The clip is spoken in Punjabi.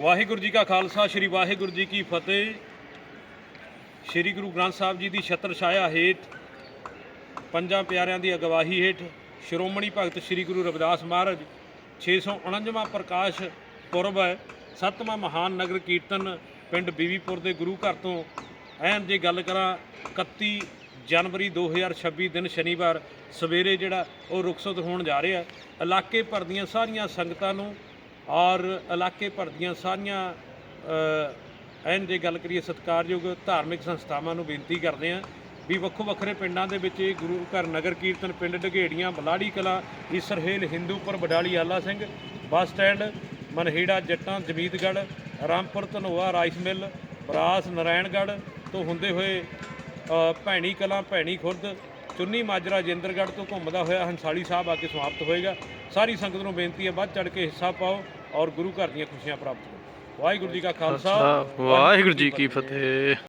ਵਾਹਿਗੁਰੂ ਜੀ ਕਾ ਖਾਲਸਾ, ਸ੍ਰੀ ਵਾਹਿਗੁਰੂ ਜੀ ਕੀ ਫਤਿਹ। ਸ੍ਰੀ ਗੁਰੂ ਗ੍ਰੰਥ ਸਾਹਿਬ ਜੀ ਦੀ ਛਤਰ ਛਾਇਆ ਹੇਠ, ਪੰਜਾਂ ਪਿਆਰਿਆਂ ਦੀ ਅਗਵਾਹੀ ਹੇਠ, ਸ਼੍ਰੋਮਣੀ ਭਗਤ ਸ੍ਰੀ ਗੁਰੂ ਰਵਿਦਾਸ ਮਹਾਰਾਜ 649ਵਾਂ ਪ੍ਰਕਾਸ਼ ਪੁਰਬ ਹੈ, ਸੱਤਵਾਂ ਮਹਾਨ ਨਗਰ ਕੀਰਤਨ ਪਿੰਡ ਬੀਵੀਪੁਰ ਦੇ ਗੁਰੂ ਘਰ ਤੋਂ। ਐਨ ਜੇ ਗੱਲ ਕਰਾਂ 31 ਜਨਵਰੀ 2026 ਦਿਨ ਸ਼ਨੀਵਾਰ, ਸਵੇਰੇ ਜਿਹੜਾ ਉਹ ਰੁਖਸਤ ਹੋਣ ਜਾ ਰਿਹਾ, ਇਲਾਕੇ ਭਰ ਦੀਆਂ ਸਾਰੀਆਂ ਸੰਗਤਾਂ ਨੂੰ ਔਰ ਇਲਾਕੇ ਭਰ ਦੀਆਂ ਸਾਰੀਆਂ ਐਨ ਜੇ ਗੱਲ ਕਰੀਏ, ਸਤਿਕਾਰਯੋਗ ਧਾਰਮਿਕ ਸੰਸਥਾਵਾਂ ਨੂੰ ਬੇਨਤੀ ਕਰਦੇ ਹਾਂ ਵੀ ਵੱਖੋ ਵੱਖਰੇ ਪਿੰਡਾਂ ਦੇ ਵਿੱਚ ਇਹ ਗੁਰੂ ਘਰ ਨਗਰ ਕੀਰਤਨ ਪਿੰਡ ਢਗੇੜੀਆਂ, ਬਲਾੜੀ ਕਲਾ ਇਸਰਹੇਲ ਹਿੰਦੂਪੁਰ ਬਡਾਲੀ ਆਲਾ Singh, bus stand, Manhera, Jattan Jamidgarh Rampur, Dhanoa, rice mill, Baras Naraingarh ਤੋਂ ਹੁੰਦੇ ਹੋਏ ਭੈਣੀ ਕਲਾਂ, ਭੈਣੀ ਖੁਰਦ ਚੁੰਨੀ ਮਾਜਰਾ ਜਿੰਦਰਗੜ੍ਹ ਤੋਂ ਘੁੰਮਦਾ ਹੋਇਆ ਹੰਸਾਲੀ ਸਾਹਿਬ ਆ ਕੇ ਸਮਾਪਤ ਹੋਏਗਾ। ਸਾਰੀ ਸੰਗਤ ਨੂੰ ਬੇਨਤੀ ਹੈ ਵੱਧ ਚੜ ਕੇ ਹਿੱਸਾ ਪਾਓ ਔਰ ਗੁਰੂ ਘਰ ਦੀਆਂ ਖੁਸ਼ੀਆਂ ਪ੍ਰਾਪਤ ਕਰੋ। ਵਾਹਿਗੁਰੂ ਜੀ ਕਾ ਖਾਲਸਾ। ਵਾਹਿਗੁਰੂ ਜੀ ਕੀ ਫਤਿਹ।